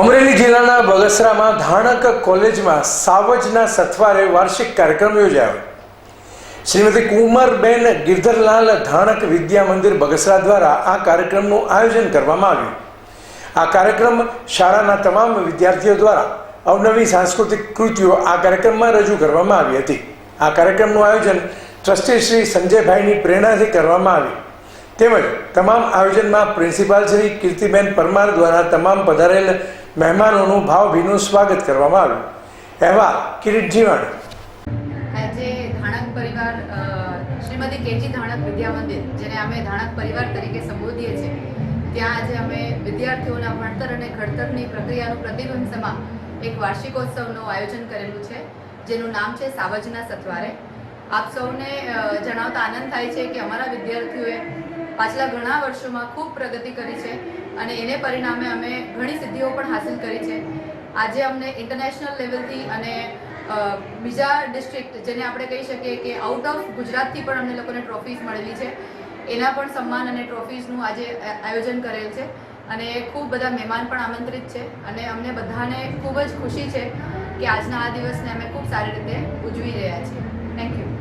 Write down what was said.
અમરેલી જિલ્લાના બગસરામાં ધાણક કોલેજમાં સાવજના સથવારે વાર્ષિક કાર્યક્રમ યોજાયો. શ્રીમતી કુંવરબેન ગિરધરલાલ ધાણક વિદ્યા મંદિર બગસરા દ્વારા આ કાર્યક્રમનું આયોજન કરવામાં આવ્યું. આ કાર્યક્રમ શાળાના તમામ વિદ્યાર્થીઓ દ્વારા અવનવી સાંસ્કૃતિક કૃતિઓ આ કાર્યક્રમમાં રજૂ કરવામાં આવી હતી. આ કાર્યક્રમનું આયોજન ટ્રસ્ટી શ્રી સંજયભાઈની પ્રેરણાથી કરવામાં આવ્યું. તેમજ તમામ આયોજનમાં પ્રિન્સિપાલ શ્રી કીર્તિબેન પરમાર દ્વારા તમામ પધારેલ મહેમાનોનું ભાવભીનું સ્વાગત કરવામાં આવ્યું. અહેવાલ, કિરીટ જીવાણી આજે ધાણક પરિવાર શ્રીમતી કેજી ધાણક વિદ્યા મંદિર, જેને અમે ધાણક પરિવાર તરીકે સંબોધીએ છીએ. ત્યાં આજે અમે વિદ્યાર્થીઓના ભણતર અને ઘડતરની પ્રક્રિયાનું પ્રતિબિંબ એક વાર્ષિકોત્સવનું આયોજન કરેલું છે, જેનું નામ છે સાવજના સથવારે. આપ સૌને જણાવતા આનંદ થાય છે કે અમારા વિદ્યાર્થીઓએ પાછલા ઘણા વર્ષોમાં ખૂબ પ્રગતિ કરી છે અને એને પરિણામે અમે ઘણી સિદ્ધિઓ પણ હાંસિલ કરી છે. આજે અમને ઇન્ટરનેશનલ લેવલથી અને બીજા ડિસ્ટ્રિક્ટ જેને આપણે કહી શકીએ કે આઉટ ઓફ ગુજરાતથી પણ અમને લોકોને ટ્રોફીઝ મળેલી છે. એના પણ સન્માન અને ટ્રોફીઝનું આજે આયોજન કરેલ છે અને ખૂબ બધા મહેમાન પણ આમંત્રિત છે અને અમને બધાને ખૂબ જ ખુશી છે કે આજના આ દિવસને અમે ખૂબ સારી રીતે ઉજવી રહ્યા છીએ. Thank you